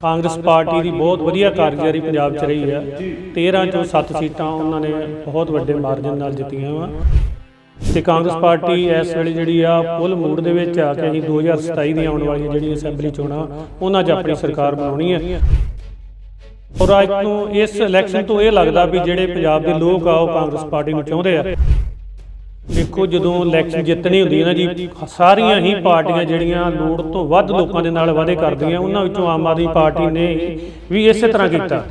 Congress party ਦੀ ਬਹੁਤ ਵਧੀਆ ਕਾਰਗੁਜ਼ਾਰੀ ਪੰਜਾਬ 'ਚ ਰਹੀ ਹੈ। 13 ਚੋਂ 7 ਸੀਟਾਂ ਉਹਨਾਂ ਨੇ ਬਹੁਤ ਵੱਡੇ ਮਾਰਜਨ ਨਾਲ ਜਿੱਤੀਆਂ ਵਾ। ਤੇ ਕਾਂਗਰਸ ਪਾਰਟੀ ਇਸ ਵੇਲੇ ਜਿਹੜੀ ਆ ਫੁੱਲ ਮੂਡ ਦੇ ਵਿੱਚ ਆ ਕੇ ਅਸੀਂ 2027 ਦੀਆਂ ਆਉਣ ਵਾਲੀਆਂ ਜਿਹੜੀਆਂ ਅਸੈਂਬਲੀ ਚੋਣਾਂ ਉਹਨਾਂ 'ਚ ਆਪਣੀ ਸਰਕਾਰ ਬਣਾਉਣੀ ਹੈ। ਔਰ ਅੱਜ ਤੋਂ ਇਸ ਇਲੈਕਸ਼ਨ ਤੋਂ ਇਹ ਲੱਗਦਾ ਵੀ ਜਿਹੜੇ ਪੰਜਾਬ ਦੇ ਲੋਕ ਆ ਉਹ ਕਾਂਗਰਸ ਪਾਰਟੀ ਨੂੰ ਚਾਹੁੰਦੇ ਆ। ਦੇਖੋ ਜਦੋਂ ਇਲੈਕਸ਼ਨ ਜਿੱਤਣੀ ਹੁੰਦੀ ਹੈ ਨਾ ਜੀ ਸਾਰੀਆਂ ਹੀ ਪਾਰਟੀਆਂ ਜਿਹੜੀਆਂ ਲੋੜ ਤੋਂ ਵੱਧ ਲੋਕਾਂ ਦੇ ਨਾਲ ਵਾਅਦੇ ਕਰਦੀਆਂ ਉਹਨਾਂ ਵਿੱਚੋਂ ਆਮ ਆਦਮੀ ਪਾਰਟੀ ਨੇ ਵੀ ਇਸੇ ਤਰ੍ਹਾਂ ਕੀਤਾ।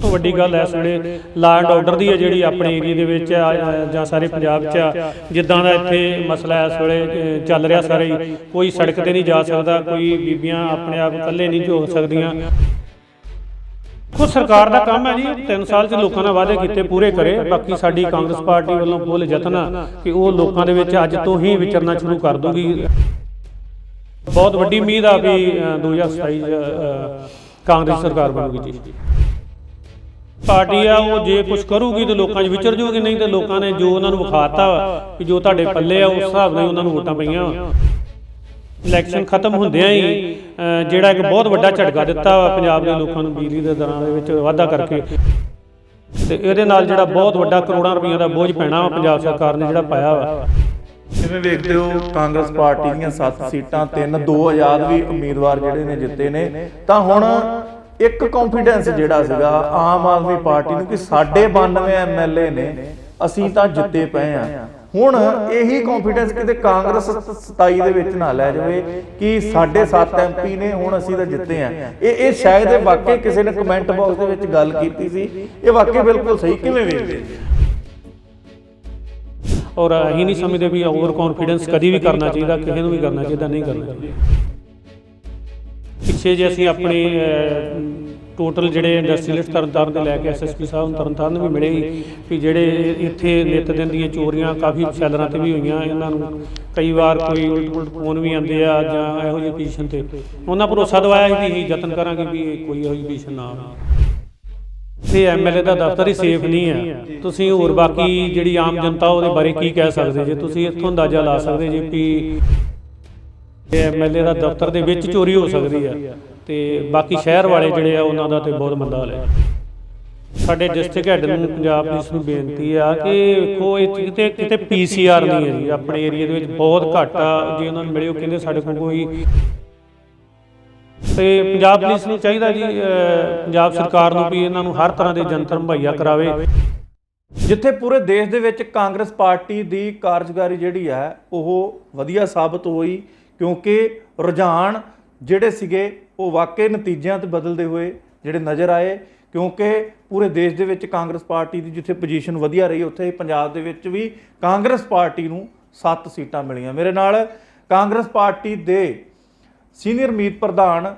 ਤੋਂ ਵੱਡੀ ਗੱਲ ਇਸ ਵੇਲੇ ਲਾ ਐਂਡ ਆਰਡਰ ਦੀ ਹੈ ਜਿਹੜੀ ਆਪਣੇ ਏਰੀਆ ਦੇ ਵਿੱਚ ਆ, ਜਾਂ ਸਾਰੇ ਪੰਜਾਬ 'ਚ ਆ, ਜਿੱਦਾਂ ਦਾ ਇੱਥੇ ਮਸਲਾ ਇਸ ਵੇਲੇ ਚੱਲ ਰਿਹਾ ਸਾਰੇ ਹੀ। ਕੋਈ ਸੜਕ ਤੇ ਨਹੀਂ ਜਾ ਸਕਦਾ ਕੋਈ ਬੀਬੀਆਂ ਆਪਣੇ ਆਪ ਇਕੱਲੇ ਨਹੀਂ ਝੋਕ ਸਕਦੀਆਂ। ਖੁਦ ਸਰਕਾਰ ਦਾ ਕੰਮ ਹੈ ਜੀ 3 ਸਾਲ 'ਚ ਲੋਕਾਂ ਨਾਲ ਵਾਅਦੇ ਕੀਤੇ ਪੂਰੇ ਕਰੇ। ਬਾਕੀ ਸਾਡੀ ਕਾਂਗਰਸ ਪਾਰਟੀ ਵੱਲੋਂ ਫੁੱਲ ਯਤਨ ਕਿ ਉਹ ਲੋਕਾਂ ਦੇ ਵਿੱਚ ਅੱਜ ਤੋਂ ਹੀ ਵਿਚਰਨਾ ਸ਼ੁਰੂ ਕਰ ਦੂਗੀ। ਬਹੁਤ ਵੱਡੀ ਉਮੀਦ ਆ ਵੀ ਅ, 2027 'ਚ, ਕਾਂਗਰਸ ਸਰਕਾਰ ਬਣੂਗੀ ਜੀ। ਪਾਰਟੀ ਆ ਉਹ ਜੇ ਕੁਝ ਕਰੂਗੀ ਤੇ ਲੋਕਾਂ 'ਚ ਵਿਚਰ ਜੂਗੀ ਨਹੀਂ ਤੇ ਲੋਕਾਂ ਨੇ ਜੋ ਉਹਨਾਂ ਨੂੰ ਵਿਖਾਤਾ ਵਾ ਕਿ ਜੋ ਤੁਹਾਡੇ ਪੱਲੇ ਆ ਉਸ ਹਿਸਾਬ ਨਾਲ ਉਹਨਾਂ ਨੂੰ ਵੋਟਾਂ ਪਈਆਂ। ਇਲੈਕਸ਼ਨ ਖਤਮ ਹੁੰਦਿਆਂ ਹੀ ਜਿਹੜਾ ਇੱਕ ਬਹੁਤ ਵੱਡਾ ਝਟਕਾ ਦਿੱਤਾ ਪੰਜਾਬ ਦੇ ਲੋਕਾਂ ਨੂੰ ਬਿਜਲੀ ਦੇ ਦਰਾਂ ਦੇ ਵਿੱਚ ਵਾਧਾ ਕਰਕੇ। ਤੇ ਇਹਦੇ ਨਾਲ ਜਿਹੜਾ ਬਹੁਤ ਵੱਡਾ ਕਰੋੜਾਂ ਰੁਪਈਆ ਦਾ ਬੋਝ ਪੈਣਾ ਵਾ ਪੰਜਾਬ ਸਰਕਾਰ ਨੇ ਜਿਹੜਾ ਪਾਇਆ ਵਾ। ਕਿਵੇਂ ਵੇਖਦੇ ਹੋ, ਕਾਂਗਰਸ ਪਾਰਟੀ ਦੀਆਂ 7 ਸੀਟਾਂ, ਤਿੰਨ, ਦੋ ਆਜ਼ਾਦ ਵੀ ਉਮੀਦਵਾਰ ਜਿਹੜੇ ਨੇ ਜਿੱਤੇ ਨੇ, ਤਾਂ ਹੁਣ ਇੱਕ ਕੌਨਫੀਡੈਂਸ ਜਿਹੜਾ ਸੀਗਾ, ਆਮ ਆਦਮੀ ਪਾਰਟੀ ਨੂੰ ਕਿ ਸਾਡੇ 92 ਐਮਐਲਏ ਨੇ, ਅਸੀਂ ਤਾਂ ਜਿੱਤੇ ਪਏ ਆ। ਹੁਣ ਇਹੀ ਕੌਨਫੀਡੈਂਸ ਕਿਤੇ ਕਾਂਗਰਸ 27 ਦੇ ਵਿੱਚ ਨਾ ਲੈ ਜਾਵੇ ਕਿ ਸਾਡੇ 7 ਐਮਪੀ ਨੇ ਹੁਣ ਅਸੀਂ ਤਾਂ ਜਿੱਤੇ ਆ। ਇਹ ਇਹ ਸ਼ਾਇਦ ਵਾਕਈ ਕਿਸੇ ਨੇ ਕਮੈਂਟ ਬਾਕਸ ਦੇ ਵਿੱਚ ਗੱਲ ਕੀਤੀ ਸੀ। ਇਹ ਵਾਕਈ ਬਿਲਕੁਲ ਸਹੀ ਕਿਵੇਂ ਵੇਖਦੇ ਔਰ ਅਸੀਂ ਨਹੀਂ ਸਮਝਦੇ ਵੀ ਓਵਰ ਕੌਨਫੀਡੈਂਸ ਕਦੀ ਵੀ ਕਰਨਾ ਚਾਹੀਦਾ, ਕਿਸੇ ਨੂੰ ਵੀ ਕਰਨਾ ਚਾਹੀਦਾ, ਨਹੀਂ ਕਰਨਾ ਚਾਹੀਦਾ। ਪਿੱਛੇ ਜੇ ਅਸੀਂ ਆਪਣੇ ਟੋਟਲ ਜਿਹੜੇ ਇੰਡਸਟਰੀਅਲਿਸਟ ਤਰਨਤਾਰਨ ਦੇ ਲੈ ਕੇ ਐਸਐਸਪੀ ਸਾਹਿਬ ਨੂੰ ਤਰਨਤਾਰਨ ਵੀ ਮਿਲੇ ਸੀ ਜਿਹੜੇ ਇੱਥੇ ਨਿਤ ਦਿਨ ਦੀਆਂ ਚੋਰੀਆਂ ਕਾਫੀ ਸੈਲਰਾਂ ਤੇ ਵੀ ਹੋਈਆਂ, ਇਹਨਾਂ ਨੂੰ ਕਈ ਵਾਰ ਕੋਈ ਉਲਟ ਉਲਟ ਫੋਨ ਵੀ ਆਉਂਦੇ ਆ ਜਾਂ ਇਹੋ ਜਿਹੀ ਪੋਜੀਸ਼ਨ ਤੇ। ਉਹਨਾਂ ਭਰੋਸਾ ਦਵਾਇਆ ਸੀ ਅਸੀਂ ਯਤਨ ਕਰਾਂਗੇ ਵੀ ਇਹ ਕੋਈ ਇਹੋ ਜਿਹੀ ਪੋਜੀਸ਼ਨ ਨਾ ਆਵੇ। ਤੇ ਐਮਐਲਏ ਦਾ ਦਫ਼ਤਰ ਹੀ ਸੇਫ ਨਹੀਂ ਹੈ ਤੁਸੀਂ ਹੋਰ ਬਾਕੀ ਜਿਹੜੀ ਆਮ ਜਨਤਾ ਉਹਦੇ ਬਾਰੇ ਕੀ ਕਹਿ ਸਕਦੇ? ਜੇ ਤੁਸੀਂ ਇੱਥੋਂ ਅੰਦਾਜ਼ਾ ਲਾ ਸਕਦੇ ਜੇ ਵੀ ਐਮਐਲਏ ਦਾ ਦਫ਼ਤਰ ਦੇ ਵਿੱਚ ਚੋਰੀ ਹੋ ਸਕਦੀ ਹੈ ਤੇ ਬਾਕੀ ਸ਼ਹਿਰ ਵਾਲੇ ਜਿਹੜੇ ਆ ਉਹਨਾਂ ਦਾ ਤੇ ਬਹੁਤ ਮੰਦਾ ਹਾਲ ਹੈ। ਸਾਡੇ ਡਿਸਟ੍ਰਿਕਟ ਹੈਡ ਨੂੰ ਪੰਜਾਬ ਪੁਲਿਸ ਨੂੰ ਬੇਨਤੀ ਆ ਕਿ ਵੇਖੋ ਇਹ ਕਿਤੇ ਕਿਤੇ ਪੀਸੀਆਰ ਨਹੀਂ ਹੈ ਜੀ। ਆਪਣੇ ਏਰੀਆ ਦੇ ਵਿੱਚ ਬਹੁਤ ਘੱਟ ਆ ਜੇ ਉਹਨਾਂ ਨੂੰ ਮਿਲੇ ਉਹ ਕਹਿੰਦੇ ਸਾਡੇ ਕੋਲ ਕੋਈ ਤੇ ਪੰਜਾਬ ਪੁਲਿਸ ਨੂੰ ਚਾਹੀਦਾ ਜੀ ਪੰਜਾਬ ਸਰਕਾਰ ਨੂੰ ਵੀ ਇਹਨਾਂ ਨੂੰ ਹਰ ਤਰ੍ਹਾਂ ਦੇ ਜੰਤਰ ਮੁਹੱਈਆ ਕਰਾਵੇ। ਜਿੱਥੇ ਪੂਰੇ ਦੇਸ਼ ਦੇ ਵਿੱਚ ਕਾਂਗਰਸ ਪਾਰਟੀ ਦੀ ਕਾਰਜਕਾਰੀ ਜਿਹੜੀ ਹੈ ਉਹ ਵਧੀਆ ਸਾਬਤ ਹੋਈ ਕਿਉਂਕਿ ਰੁਝਾਨ ਜਿਹੜੇ ਸੀਗੇ ਉਹ ਵਾਕਈ ਨਤੀਜਿਆਂ ਤੇ ਬਦਲਦੇ ਹੋਏ ਜਿਹੜੇ ਨਜ਼ਰ ਆਏ, ਕਿਉਂਕਿ ਪੂਰੇ ਦੇਸ਼ ਦੇ ਵਿੱਚ ਕਾਂਗਰਸ ਪਾਰਟੀ ਦੀ ਜਿੱਥੇ ਪੋਜੀਸ਼ਨ ਵਧੀਆ ਰਹੀ, ਉੱਥੇ ਪੰਜਾਬ ਦੇ ਵਿੱਚ ਵੀ ਕਾਂਗਰਸ ਪਾਰਟੀ ਨੂੰ 7 ਸੀਟਾਂ ਮਿਲੀਆਂ। ਮੇਰੇ ਨਾਲ ਕਾਂਗਰਸ ਪਾਰਟੀ ਦੇ ਸੀਨੀਅਰ ਮੀਤ ਪ੍ਰਧਾਨ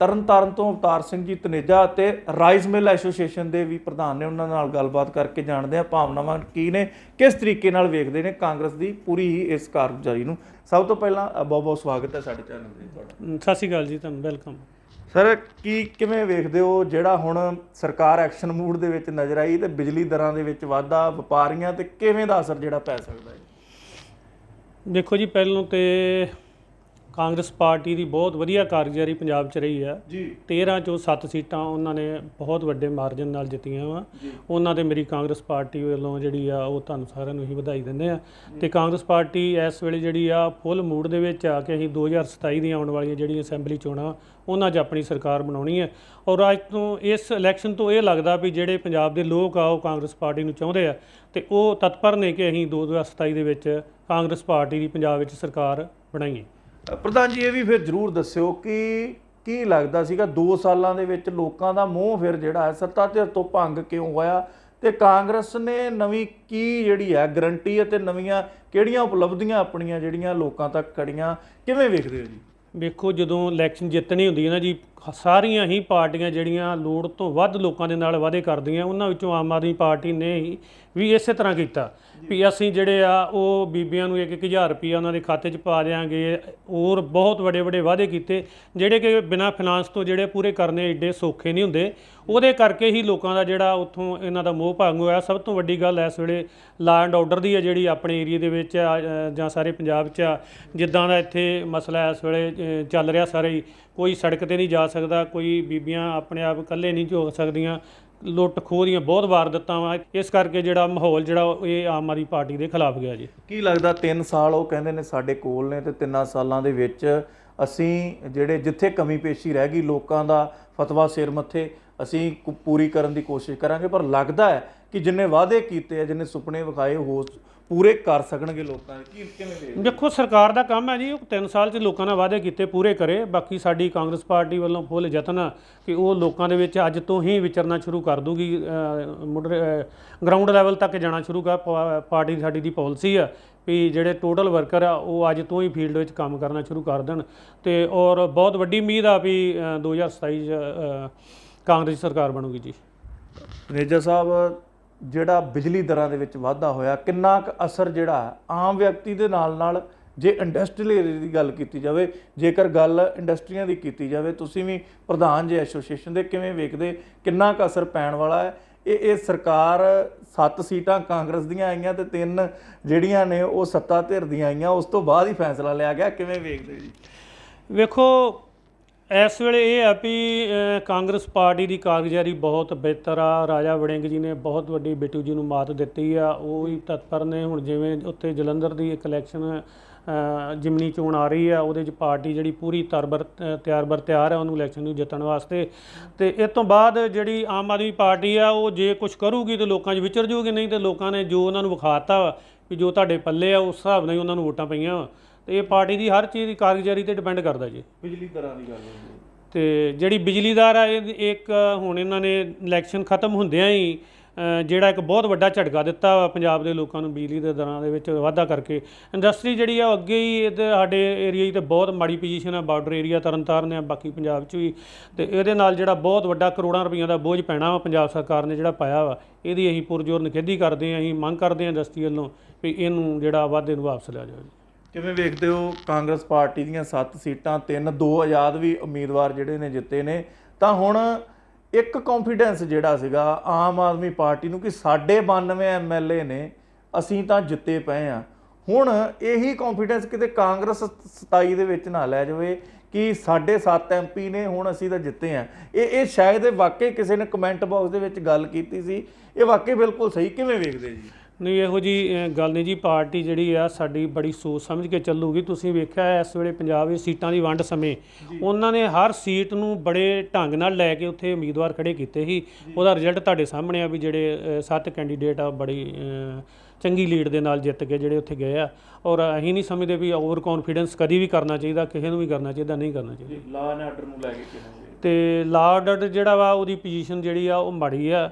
ਤਰਨਤਾਰਨ ਤੋਂ ਅਵਤਾਰ ਸਿੰਘ ਜੀ ਤਨੇਜਾ ਅਤੇ ਰਾਈਸ ਮਿਲ ਐਸੋਸੀਏਸ਼ਨ ਦੇ ਵੀ ਪ੍ਰਧਾਨ ਨੇ ਉਹਨਾਂ ਨਾਲ ਗੱਲਬਾਤ ਕਰਕੇ ਜਾਣਦੇ ਆ ਭਾਵਨਾਵਾਂ ਕੀ ਨੇ ਕਿਸ ਤਰੀਕੇ ਨਾਲ ਵੇਖਦੇ ਨੇ ਕਾਂਗਰਸ ਦੀ ਪੂਰੀ ਹੀ ਇਸ ਕਾਰਗੁਜ਼ਾਰੀ ਨੂੰ। ਸਭ ਤੋਂ ਪਹਿਲਾਂ ਬਹੁਤ ਬਹੁਤ ਸਵਾਗਤ ਹੈ ਸਾਡੇ ਚੈਨਲ ਤੇ ਤੁਹਾਡਾ। ਸਤਿ ਸ਼੍ਰੀ ਅਕਾਲ ਜੀ ਤੁਹਾਨੂੰ ਵੈਲਕਮ। ਸਰ ਕੀ ਕਿਵੇਂ ਵੇਖਦੇ ਹੋ ਜਿਹੜਾ ਹੁਣ ਸਰਕਾਰ ਐਕਸ਼ਨ ਮੂਡ ਦੇ ਵਿੱਚ ਨਜ਼ਰ ਆਈ ਤੇ ਬਿਜਲੀ ਦਰਾਂ ਦੇ ਵਿੱਚ ਵਾਧਾ ਵਪਾਰੀਆਂ ਤੇ ਕਿਵੇਂ ਦਾ ਅਸਰ ਜਿਹੜਾ ਪੈ ਸਕਦਾ ਹੈ? ਦੇਖੋ ਜੀ ਪਹਿਲੋਂ ਤੇ ਕਾਂਗਰਸ ਪਾਰਟੀ ਦੀ ਬਹੁਤ ਵਧੀਆ ਕਾਰਗੁਜ਼ਾਰੀ ਪੰਜਾਬ 'ਚ ਰਹੀ ਹੈ ਜੀ। 13 ਚੋਂ 7 ਸੀਟਾਂ ਉਹਨਾਂ ਨੇ ਬਹੁਤ ਵੱਡੇ ਮਾਰਜਨ ਨਾਲ ਜਿੱਤੀਆਂ ਵਾ। ਉਹਨਾਂ ਤੇ ਮੇਰੀ ਕਾਂਗਰਸ ਪਾਰਟੀ ਵੱਲੋਂ ਜਿਹੜੀ ਆ ਉਹ ਤੁਹਾਨੂੰ ਸਾਰਿਆਂ ਨੂੰ ਹੀ ਵਧਾਈ ਦਿੰਦੇ ਆ। ਤੇ ਕਾਂਗਰਸ ਪਾਰਟੀ ਇਸ ਵੇਲੇ ਜਿਹੜੀ ਆ ਫੁੱਲ ਮੂਡ ਦੇ ਵਿੱਚ ਆ ਕੇ ਅਸੀਂ 2027 ਦੀਆਂ ਆਉਣ ਵਾਲੀਆਂ ਜਿਹੜੀਆਂ ਅਸੈਂਬਲੀ ਚੋਣਾਂ ਉਹਨਾਂ 'ਚ ਆਪਣੀ ਸਰਕਾਰ ਬਣਾਉਣੀ ਹੈ ਔਰ ਅੱਜ ਤੋਂ ਇਸ ਇਲੈਕਸ਼ਨ ਤੋਂ ਇਹ ਲੱਗਦਾ ਵੀ ਜਿਹੜੇ ਪੰਜਾਬ ਦੇ ਲੋਕ ਆ ਉਹ ਕਾਂਗਰਸ ਪਾਰਟੀ ਨੂੰ ਚਾਹੁੰਦੇ ਆ। ਤੇ ਉਹ ਤਤਪਰ ਨੇ ਕਿ ਅਸੀਂ 2027 ਦੇ ਵਿੱਚ ਕਾਂਗਰਸ ਪਾਰਟੀ ਦੀ ਪੰਜਾਬ ਵਿੱਚ ਸਰਕਾਰ ਬਣਾਈਏ। ਪ੍ਰਧਾਨ ਜੀ, ਇਹ ਵੀ ਫਿਰ ਜਰੂਰ ਦੱਸਿਓ ਕਿ ਕੀ ਲੱਗਦਾ ਸੀਗਾ 2 ਸਾਲਾਂ ਦੇ ਵਿੱਚ ਲੋਕਾਂ ਦਾ ਮੋਹ ਫਿਰ ਜਿਹੜਾ ਹੈ, ਸੱਤਾ ਧਿਰ ਤੋਂ ਭੰਗ ਕਿਉਂ ਹੋਇਆ ਤੇ ਕਾਂਗਰਸ ਨੇ ਨਵੀਂ ਕੀ ਜਿਹੜੀ ਹੈ, ਗਰੰਟੀ ਅਤੇ ਨਵੀਆਂ ਕਿਹੜੀਆਂ ਉਪਲਬਧੀਆਂ ਆਪਣੀਆਂ ਜਿਹੜੀਆਂ ਲੋਕਾਂ ਤੱਕ ਕੜੀਆਂ ਕਿਵੇਂ ਵੇਖਦੇ ਹੋ ਜੀ? ਵੇਖੋ, ਜਦੋਂ ਇਲੈਕਸ਼ਨ ਜਿੱਤਣੀ ਹੁੰਦੀ ਹੈ ਨਾ ਜੀ ਸਾਰੀਆਂ ਹੀ ਪਾਰਟੀਆਂ ਜਿਹੜੀਆਂ ਲੋੜ ਤੋਂ ਵੱਧ ਲੋਕਾਂ ਦੇ ਨਾਲ ਵਾਅਦੇ ਕਰਦੀਆਂ ਉਹਨਾਂ ਵਿੱਚੋਂ ਆਮ ਆਦਮੀ ਪਾਰਟੀ ਨੇ ਹੀ ਵੀ ਇਸੇ ਤਰ੍ਹਾਂ ਕੀਤਾ। ਵੀ ਅਸੀਂ ਜਿਹੜੇ ਆ ਉਹ ਬੀਬੀਆਂ ਨੂੰ 1-1000 ਰੁਪਈਆ ਉਹਨਾਂ ਦੇ ਖਾਤੇ 'ਚ ਪਾ ਦਿਆਂਗੇ। ਹੋਰ ਬਹੁਤ ਵੱਡੇ ਵੱਡੇ ਵਾਅਦੇ ਕੀਤੇ ਜਿਹੜੇ ਕਿ ਬਿਨਾਂ ਫਾਈਨਾਂਸ ਤੋਂ ਜਿਹੜੇ ਪੂਰੇ ਕਰਨੇ ਏਡੇ ਸੌਖੇ ਨਹੀਂ ਹੁੰਦੇ। ਉਹਦੇ ਕਰਕੇ ਹੀ ਲੋਕਾਂ ਦਾ ਜਿਹੜਾ ਉੱਥੋਂ ਇਹਨਾਂ ਦਾ ਮੋਹ ਭੰਗ ਹੋਇਆ। ਸਭ ਤੋਂ ਵੱਡੀ ਗੱਲ ਇਸ ਵੇਲੇ ਲਾ ਐਂਡ ਆਰਡਰ ਦੀ ਹੈ ਜਿਹੜੀ ਆਪਣੇ ਏਰੀਆ ਦੇ ਵਿੱਚ ਆ, ਜਾਂ ਸਾਰੇ ਪੰਜਾਬ 'ਚ ਆ, ਜਿੱਦਾਂ ਦਾ ਇੱਥੇ ਮਸਲਾ ਇਸ ਵੇਲੇ ਚੱਲ ਰਿਹਾ ਸਾਰੇ ਹੀ। ਕੋਈ ਸੜਕ ਤੇ ਨਹੀਂ ਜਾ ਸਕਦਾ, ਕੋਈ ਬੀਬੀਆਂ ਆਪਣੇ ਆਪ ਇਕੱਲੇ ਨਹੀਂ ਝੋਕ ਸਕਦੀਆਂ, ਲੁੱਟ ਖੋਹ ਦੀਆਂ ਬਹੁਤ ਵਾਰਦਾਤਾਂ ਵਾ। ਇਸ ਕਰਕੇ ਜਿਹੜਾ ਮਾਹੌਲ, ਜਿਹੜਾ ਉਹ ਇਹ ਆਮ ਆਦਮੀ ਪਾਰਟੀ ਦੇ ਖਿਲਾਫ ਗਿਆ ਜੀ। ਕੀ ਲੱਗਦਾ 3 ਸਾਲ ਉਹ ਕਹਿੰਦੇ ਨੇ ਸਾਡੇ ਕੋਲ ਨੇ ਤੇ ਤਿੰਨਾਂ ਸਾਲਾਂ ਦੇ ਵਿੱਚ ਅਸੀਂ ਜਿਹੜੇ ਜਿੱਥੇ ਕਮੀ ਪੇਸ਼ੀ ਰਹਿ ਗਈ ਲੋਕਾਂ ਦਾ ਫਤਵਾ ਸਿਰ ਮੱਥੇ ਅਸੀਂ ਕੁ- ਪੂਰੀ ਕਰਨ ਦੀ ਕੋਸ਼ਿਸ਼ ਕਰਾਂਗੇ ਪਰ ਲੱਗਦਾ ਹੈ ਕਿ ਜਿੰਨੇ ਵਾਅਦੇ ਕੀਤੇ ਆ ਜਿੰਨੇ ਸੁਪਨੇ ਵਿਖਾਏ ਹੋ ਪੂਰੇ ਕਰ ਸਕਣਗੇ ਲੋਕਾਂ ਕੀ ਕਿਵੇਂ ਵੇਖਦੇ ਦੇਖੋ ਸਰਕਾਰ ਦਾ ਕੰਮ ਹੈ ਜੀ ਉਹ 3 ਸਾਲ 'ਚ ਲੋਕਾਂ ਨਾਲ ਵਾਅਦੇ ਕੀਤੇ ਪੂਰੇ ਕਰੇ। ਬਾਕੀ ਸਾਡੀ ਕਾਂਗਰਸ ਪਾਰਟੀ ਵੱਲੋਂ ਫੁੱਲ ਯਤਨ ਆ ਕਿ ਉਹ ਲੋਕਾਂ ਦੇ ਵਿੱਚ ਅੱਜ ਤੋਂ ਹੀ ਵਿਚਰਨਾ ਸ਼ੁਰੂ ਕਰ ਦੂਗੀ। ਗਰਾਊਂਡ ਲੈਵਲ ਤੱਕ ਜਾਣਾ ਸ਼ੁਰੂ ਕਰ ਪਾਰਟੀ ਦੀ ਸਾਡੀ ਦੀ ਪਾਲਿਸੀ ਆ ਵੀ ਜਿਹੜੇ ਟੋਟਲ ਵਰਕਰ ਆ ਉਹ ਅੱਜ ਤੋਂ ਹੀ ਫੀਲਡ ਵਿੱਚ ਕੰਮ ਕਰਨਾ ਸ਼ੁਰੂ ਕਰ ਦੇਣ। ਤੇ ਔਰ ਬਹੁਤ ਵੱਡੀ ਉਮੀਦ ਆ ਵੀ ਅ, 2027 'ਚ ਕਾਂਗਰਸ ਸਰਕਾਰ ਬਣੂਗੀ ਜੀ। ਨੇਜਾ ਸਾਹਿਬ ਜਿਹੜਾ ਬਿਜਲੀ ਦਰਾਂ ਦੇ ਵਿੱਚ ਵਾਧਾ ਹੋਇਆ ਕਿੰਨਾ ਕੁ ਅਸਰ ਜਿਹੜਾ ਆਮ ਵਿਅਕਤੀ ਦੇ ਨਾਲ ਨਾਲ ਜੇ ਇੰਡਸਟਰੀਅਲ ਏਰੀਆ ਦੀ ਗੱਲ ਕੀਤੀ ਜਾਵੇ ਜੇਕਰ ਗੱਲ ਇੰਡਸਟਰੀਆਂ ਦੀ ਕੀਤੀ ਜਾਵੇ ਤੁਸੀਂ ਵੀ ਪ੍ਰਧਾਨ ਜੇ ਐਸੋਸੀਏਸ਼ਨ ਦੇ ਕਿਵੇਂ ਵੇਖਦੇ ਕਿੰਨਾ ਕੁ ਅਸਰ ਪੈਣ ਵਾਲਾ ਹੈ? ਇਹ ਇਹ ਸਰਕਾਰ 7 ਸੀਟਾਂ ਕਾਂਗਰਸ ਦੀਆਂ ਆਈਆਂ ਤੇ ਤਿੰਨ ਜਿਹੜੀਆਂ ਨੇ ਉਹ ਸੱਤਾ ਧਿਰ ਦੀਆਂ ਆਈਆਂ ਉਸ ਤੋਂ ਬਾਅਦ ਹੀ ਫੈਸਲਾ ਲਿਆ ਗਿਆ ਕਿਵੇਂ ਵੇਖਦੇ ਜੀ? ਵੇਖੋ ਇਸ ਵੇਲੇ ਇਹ ਆ ਵੀ ਕਾਂਗਰਸ ਪਾਰਟੀ ਦੀ ਕਾਰਗੁਜ਼ਾਰੀ ਬਹੁਤ ਬਿਹਤਰ ਆ। ਰਾਜਾ ਵੜਿੰਗ ਜੀ ਨੇ ਬਹੁਤ ਵੱਡੀ ਬਿੱਟੂ ਜੀ ਨੂੰ ਮਾਤ ਦਿੱਤੀ ਆ। ਉਹ ਵੀ ਤਤਪਰ ਨੇ। ਹੁਣ ਜਿਵੇਂ ਉੱਥੇ ਜਲੰਧਰ ਦੀ ਇੱਕ ਇਲੈਕਸ਼ਨ ਜਿਮਨੀ ਚੋਣ ਆ ਰਹੀ ਆ ਉਹਦੇ ਚ ਪਾਰਟੀ ਜਿਹੜੀ ਪੂਰੀ ਤਰਬਰ ਅ, ਤਿਆਰ ਬਰ ਤਿਆਰ ਹੈ ਉਹਨੂੰ ਇਲੈਕਸ਼ਨ ਨੂੰ ਜਿੱਤਣ ਵਾਸਤੇ। ਤੇ ਇਸ ਤੋਂ ਬਾਅਦ ਜਿਹੜੀ ਆਮ ਆਦਮੀ ਪਾਰਟੀ ਆ ਉਹ ਜੇ ਕੁਝ ਕਰੂਗੀ ਤੇ ਲੋਕਾਂ 'ਚ ਵਿਚਰ ਜੂਗੀ ਨਹੀਂ ਤੇ ਲੋਕਾਂ ਨੇ ਜੋ ਉਹਨਾਂ ਨੂੰ ਵਿਖਾਤਾ ਵਾ ਵੀ ਜੋ ਤੁਹਾਡੇ ਪੱਲੇ ਆ ਉਸ ਹਿਸਾਬ ਨਾਲ ਹੀ ਉਹਨਾਂ ਨੂੰ ਵੋਟਾਂ ਪਈਆਂ ਵਾ। ਤੇ ਇਹ ਪਾਰਟੀ ਦੀ ਹਰ ਚੀਜ਼ ਦੀ ਕਾਰਗੁਜ਼ਾਰੀ ਤੇ ਡਿਪੈਂਡ ਕਰਦਾ ਜੀ। ਬਿਜਲੀ ਦਰਾਂ ਦੀ ਗੱਲ ਹੈ। ਤੇ ਜਿਹੜੀ ਬਿਜਲੀਦਾਰ ਆ ਇਹ ਇੱਕ ਹੁਣ ਇਹਨਾਂ ਨੇ ਇਲੈਕਸ਼ਨ ਖਤਮ ਹੁੰਦਿਆਂ ਹੀ ਜਿਹੜਾ ਇੱਕ ਬਹੁਤ ਵੱਡਾ ਝਟਕਾ ਦਿੱਤਾ ਪੰਜਾਬ ਦੇ ਲੋਕਾਂ ਨੂੰ ਬਿਜਲੀ ਦੇ ਦਰਾਂ ਦੇ ਵਿੱਚ ਵਾਧਾ ਕਰਕੇ। ਇੰਡਸਟਰੀ ਜਿਹੜੀ ਆ ਅੱਗੇ ਹੀ ਇਹਦੇ ਸਾਡੇ ਏਰੀਆ 'ਚ ਤੇ ਬਹੁਤ ਮਾੜੀ ਪੋਜੀਸ਼ਨ ਆ ਬਾਰਡਰ ਏਰੀਆ ਤਰਨਤਾਰਨ ਆ ਬਾਕੀ ਪੰਜਾਬ 'ਚ ਵੀ। ਤੇ ਇਹਦੇ ਨਾਲ ਜਿਹੜਾ ਬਹੁਤ ਵੱਡਾ ਕਰੋੜਾਂ ਰੁਪਈਆ ਦਾ ਬੋਝ ਪੈਣਾ ਵਾ ਪੰਜਾਬ ਸਰਕਾਰ ਨੇ ਜਿਹੜਾ ਪਾਇਆ ਵਾ ਇਹਦੀ ਅਸੀਂ ਪੁਰਜੋਰ ਨਿਖੇਧੀ ਕਰਦੇ ਹਾਂ ਅਸੀਂ ਮੰਗ ਕਰਦੇ ਹਾਂ ਇੰਡਸਟਰੀ ਵੱਲੋਂ ਵੀ ਇਹਨੂੰ ਜਿਹੜਾ ਵਾਧੇ ਨੂੰ ਵਾਪਸ ਲਿਆ ਜਾਵੇ। ਕਿਵੇਂ ਵੇਖਦੇ ਹੋ ਕਾਂਗਰਸ ਪਾਰਟੀ ਦੀਆਂ 7 ਸੀਟਾਂ, ਤਿੰਨ, ਦੋ ਆਜ਼ਾਦ ਵੀ ਉਮੀਦਵਾਰ ਜਿਹੜੇ ਨੇ ਜਿੱਤੇ ਨੇ? ਤਾਂ ਹੁਣ ਇੱਕ ਕੌਨਫੀਡੈਂਸ ਜਿਹੜਾ ਸੀਗਾ ਆਮ ਆਦਮੀ ਪਾਰਟੀ ਨੂੰ ਕਿ ਸਾਡੇ 92 ਐਮਐਲਏ ਨੇ, ਅਸੀਂ ਤਾਂ ਜਿੱਤੇ ਪਏ ਆ ਹੁਣ ਇਹੀ ਕੌਨਫੀਡੈਂਸ ਕਿਤੇ ਕਾਂਗਰਸ 27 ਦੇ ਵਿੱਚ ਨਾ ਲੈ ਜਾਵੇ ਕਿ ਸਾਡੇ 7 ਐਮਪੀ ਨੇ ਹੁਣ ਅਸੀਂ ਤਾਂ ਜਿੱਤੇ ਆ ਇਹ ਇਹ ਸ਼ਾਇਦ ਵਾਕਈ ਕਿਸੇ ਨੇ ਕਮੈਂਟ ਬਾਕਸ ਦੇ ਵਿੱਚ ਗੱਲ ਕੀਤੀ ਸੀ। ਇਹ ਵਾਕਈ ਬਿਲਕੁਲ ਸਹੀ। ਕਿਵੇਂ ਵੇਖਦੇ ਜੀ? ਨਹੀਂ ਇਹੋ ਜੀ ਗੱਲ ਨਹੀਂ ਜੀ ਪਾਰਟੀ ਜਿਹੜੀ ਆ ਸਾਡੀ ਬੜੀ ਸੋਚ ਸਮਝ ਕੇ ਚੱਲੂਗੀ। ਤੁਸੀਂ ਵੇਖਿਆ ਇਸ ਵੇਲੇ ਪੰਜਾਬ ਵਿੱਚ ਸੀਟਾਂ ਦੀ ਵੰਡ ਸਮੇਂ। ਉਹਨਾਂ ਨੇ ਹਰ ਸੀਟ ਨੂੰ ਬੜੇ ਢੰਗ ਨਾਲ ਲੈ ਕੇ ਉੱਥੇ ਉਮੀਦਵਾਰ ਖੜੇ ਕੀਤੇ ਸੀ। ਉਹਦਾ ਰਿਜ਼ਲਟ ਤੁਹਾਡੇ ਸਾਹਮਣੇ ਆ ਵੀ ਜਿਹੜੇ ਸੱਤ ਕੈਂਡੀਡੇਟ ਆ ਬੜੀ ਚੰਗੀ ਲੀਡ ਦੇ ਨਾਲ ਜਿੱਤ ਕੇ ਜਿਹੜੇ ਉੱਥੇ ਗਏ ਆ। ਔਰ ਅਸੀਂ ਨਹੀਂ ਸਮਝਦੇ ਵੀ ਓਵਰ ਕੌਨਫੀਡੈਂਸ ਕਦੀ ਵੀ ਕਰਨਾ ਚਾਹੀਦਾ ਕਿਸੇ ਨੂੰ ਵੀ ਕਰਨਾ ਚਾਹੀਦਾ ਨਹੀਂ ਕਰਨਾ ਚਾਹੀਦਾ। ਲਾਅ ਐਂਡ ਆਰਡਰ ਨੂੰ ਲੈ ਕੇ ਤੇ ਲਾਰਡ ਜਿਹੜਾ ਵਾ ਉਹਦੀ ਪੋਜੀਸ਼ਨ ਜਿਹੜੀ ਆ ਉਹ ਮਾੜੀ ਆ।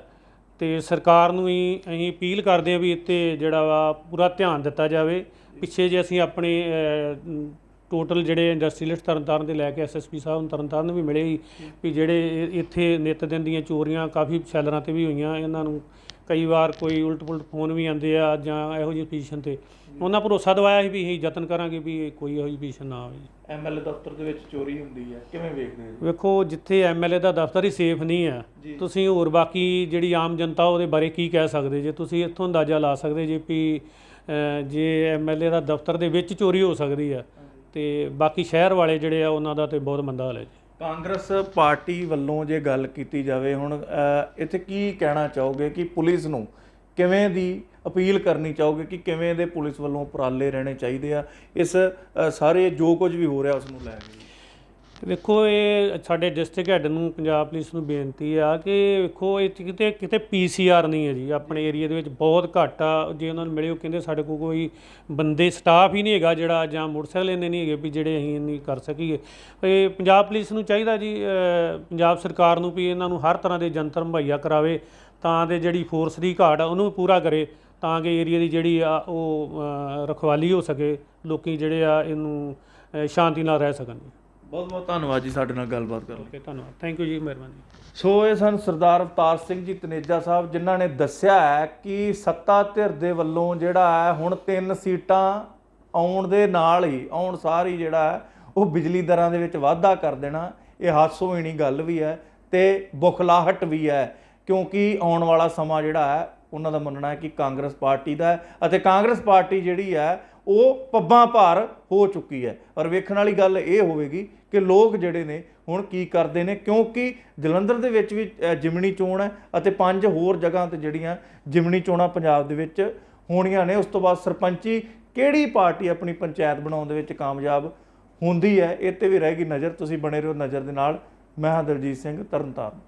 ਤੇ ਸਰਕਾਰ ਨੂੰ ਹੀ ਅਸੀਂ ਅਪੀਲ ਕਰਦੇ ਆ ਵੀ ਇੱਥੇ ਜਿਹੜਾ ਵਾ ਪੂਰਾ ਧਿਆਨ ਦਿੱਤਾ ਜਾਵੇ। ਪਿੱਛੇ ਜੇ ਅਸੀਂ ਆਪਣੇ ਟੋਟਲ ਜਿਹੜੇ ਇੰਡਸਟਰੀਅਲਿਸਟ ਤਰਨਤਾਰਨ ਦੇ ਲੈ ਕੇ ਐਸਐਸਪੀ ਸਾਹਿਬ ਨੂੰ ਤਰਨਤਾਰਨ ਵੀ ਮਿਲੇ ਵੀ ਜਿਹੜੇ ਇੱਥੇ ਨਿੱਤ ਦਿਨ ਦੀਆਂ ਚੋਰੀਆਂ ਕਾਫੀ ਸ਼ੈਲਰਾਂ ਤੇ ਵੀ ਹੋਈਆਂ, ਇਹਨਾਂ ਨੂੰ ਕਈ ਵਾਰ ਕੋਈ ਉਲਟ ਪੁਲਟ ਫੋਨ ਵੀ ਆਉਂਦੇ ਆ ਜਾਂ ਇਹੋ ਜਿਹੀ ਪੋਜੀਸ਼ਨ ਤੇ। ਉਹਨਾਂ ਭਰੋਸਾ ਦਵਾਇਆ ਸੀ ਵੀ ਅਸੀਂ ਯਤਨ ਕਰਾਂਗੇ ਵੀ ਕੋਈ ਇਹੋ ਜਿਹੀ ਪੋਜੀਸ਼ਨ ਨਾ ਆਵੇ। ਐਮਐਲਏ ਦਫ਼ਤਰ ਦੇ ਵਿੱਚ ਚੋਰੀ ਹੁੰਦੀ ਹੈ ਕਿਵੇਂ ਵੇਖਦੇ ਹੋ? ਵੇਖੋ ਜਿੱਥੇ ਐਮਐਲਏ ਦਾ ਦਫ਼ਤਰ ਹੀ ਸੇਫ ਨਹੀਂ ਆ ਤੁਸੀਂ ਹੋਰ ਬਾਕੀ ਜਿਹੜੀ ਆਮ ਜਨਤਾ ਉਹਦੇ ਬਾਰੇ ਕੀ ਕਹਿ ਸਕਦੇ? ਜੇ ਤੁਸੀਂ ਇੱਥੋਂ ਅੰਦਾਜ਼ਾ ਲਾ ਸਕਦੇ ਜੇ ਵੀ ਜੇ ਐਮਐਲਏ ਦਾ ਦਫ਼ਤਰ ਦੇ ਵਿੱਚ ਚੋਰੀ ਹੋ ਸਕਦੀ ਆ ਤੇ ਬਾਕੀ ਸ਼ਹਿਰ ਵਾਲੇ ਜਿਹੜੇ ਆ ਉਹਨਾਂ ਦਾ ਤੇ ਬਹੁਤ ਮੰਦਾ ਹਾਲ ਹੈ ਜੀ। ਕਾਂਗਰਸ ਪਾਰਟੀ ਵੱਲੋਂ ਜੇ ਗੱਲ ਕੀਤੀ ਜਾਵੇ ਹੁਣ ਇੱਥੇ ਕੀ ਕਹਿਣਾ ਚਾਹੋਗੇ ਕਿ ਪੁਲਿਸ ਨੂੰ ਕਿਵੇਂ ਦੀ ਅਪੀਲ ਕਰਨੀ ਚਾਹੋਗੇ ਕਿ ਕਿਵੇਂ ਦੇ ਪੁਲਿਸ ਵੱਲੋਂ ਉਪਰਾਲੇ ਰਹਿਣੇ ਚਾਹੀਦੇ ਆ? ਇਸ ਸਾਰੇ ਜੋ ਕੁਝ ਵੀ ਹੋ ਰਿਹਾ ਉਸ ਨੂੰ ਲੈ ਕੇ। ਵੇਖੋ ਇਹ ਸਾਡੇ ਡਿਸਟ੍ਰਿਕਟ ਹੈੱਡ ਨੂੰ ਪੰਜਾਬ ਪੁਲਿਸ ਨੂੰ ਬੇਨਤੀ ਆ ਕਿ ਵੇਖੋ ਇਹ 'ਚ ਕਿਤੇ ਕਿਤੇ ਪੀਸੀਆਰ ਨਹੀਂ ਹੈ ਜੀ। ਆਪਣੇ ਏਰੀਆ ਦੇ ਵਿੱਚ ਬਹੁਤ ਘੱਟ ਆ। ਜੇ ਉਹਨਾਂ ਨੂੰ ਮਿਲੇ ਉਹ ਕਹਿੰਦੇ ਸਾਡੇ ਕੋਲ ਕੋਈ ਬੰਦੇ ਸਟਾਫ ਹੀ ਨਹੀਂ ਹੈਗਾ ਜਿਹੜਾ ਜਾਂ ਮੋਟਰਸਾਈਕਲ ਇੰਨੇ ਨਹੀਂ ਹੈਗੇ ਵੀ ਜਿਹੜੇ ਅਸੀਂ ਇੰਨੀ ਕਰ ਸਕੀਏ। ਇਹ ਪੰਜਾਬ ਪੁਲਿਸ ਨੂੰ ਚਾਹੀਦਾ ਜੀ ਅ, ਪੰਜਾਬ ਸਰਕਾਰ ਨੂੰ ਵੀ ਇਹਨਾਂ ਨੂੰ ਹਰ ਤਰ੍ਹਾਂ ਦੇ ਜੰਤਰ ਮੁਹੱਈਆ ਕਰਾਵੇ ਤਾਂ ਦੇ ਜਿਹੜੀ ਫੋਰਸ ਦੀ ਘਾਟ ਆ ਉਹਨੂੰ ਵੀ ਪੂਰਾ ਕਰੇ ਤਾਂ ਕਿ ਏਰੀਆ ਦੀ ਜਿਹੜੀ ਆ ਉਹ ਅ, ਰਖਵਾਲੀ ਹੋ ਸਕੇ ਲੋਕੀ ਜਿਹੜੇ ਆ ਇਹਨੂੰ ਅ, ਸ਼ਾਂਤੀ ਨਾਲ ਰਹਿ ਸਕਣ। ਬਹੁਤ ਬਹੁਤ ਧੰਨਵਾਦ ਜੀ ਸਾਡੇ ਨਾਲ ਗੱਲਬਾਤ ਕਰਨ ਲਈ। ਓਕੇ ਧੰਨਵਾਦ। ਥੈਂਕ ਯੂ ਜੀ ਮਿਹਰਬਾਨੀ। ਸੋ ਇਹ ਸਨ ਸਰਦਾਰ ਅਵਤਾਰ ਸਿੰਘ ਜੀ ਤਨੇਜਾ ਸਾਹਿਬ ਜਿਨ੍ਹਾਂ ਨੇ ਦੱਸਿਆ ਹੈ ਕਿ ਸੱਤਾ ਧਿਰ ਦੇ ਵੱਲੋਂ ਜਿਹੜਾ ਹੈ ਹੁਣ ਤਿੰਨ ਸੀਟਾਂ ਆਉਣ ਦੇ ਨਾਲ ਹੀ ਆਉਣ ਸਾਰ ਹੀ ਜਿਹੜਾ ਹੈ ਉਹ ਬਿਜਲੀ ਦਰਾਂ ਦੇ ਵਿੱਚ ਵਾਧਾ ਕਰ ਦੇਣਾ ਇਹ ਹਾਸੋਹੀਣੀ ਗੱਲ ਵੀ ਹੈ ਤੇ ਬੁਖਲਾਹਟ ਵੀ ਹੈ ਕਿਉਂਕਿ ਆਉਣ ਵਾਲਾ ਸਮਾਂ ਜਿਹੜਾ ਹੈ ਉਹਨਾਂ ਦਾ ਮੰਨਣਾ ਹੈ ਕਿ ਕਾਂਗਰਸ ਪਾਰਟੀ ਦਾ ਹੈ ਅਤੇ ਕਾਂਗਰਸ ਪਾਰਟੀ ਜਿਹੜੀ ਹੈ ਉਹ ਪੱਬਾਂ ਭਾਰ ਹੋ ਚੁੱਕੀ ਹੈ। ਔਰ ਵੇਖਣ ਵਾਲੀ ਗੱਲ ਇਹ ਹੋਵੇਗੀ ਕਿ ਲੋਕ ਜਿਹੜੇ ਨੇ ਹੁਣ ਕੀ ਕਰਦੇ ਨੇ ਕਿਉਂਕਿ ਜਲੰਧਰ ਦੇ ਵਿੱਚ ਵੀ ਅ, ਜਿਮਣੀ ਚੋਣ ਹੈ ਅਤੇ ਪੰਜ ਹੋਰ ਜਗ੍ਹਾ ਤੇ ਜਿਹੜੀਆਂ ਜਿਮਣੀ ਚੋਣਾਂ ਪੰਜਾਬ ਦੇ ਵਿੱਚ ਹੋਣੀਆਂ ਨੇ ਉਸ ਤੋਂ ਬਾਅਦ ਸਰਪੰਚੀ ਕਿਹੜੀ ਪਾਰਟੀ ਆਪਣੀ ਪੰਚਾਇਤ ਬਣਾਉਣ ਦੇ ਵਿੱਚ ਕਾਮਯਾਬ ਹੁੰਦੀ ਹੈ ਇਹ ਤੇ ਵੀ ਰਹੇਗੀ ਨਜ਼ਰ ਤੁਸੀਂ ਬਣੇ ਰਹੋ ਨਜ਼ਰ ਦੇ ਨਾਲ। ਮੈਂ ਹਾਂ ਦਲਜੀਤ ਸਿੰਘ ਤਰਨਤਾਰਨ।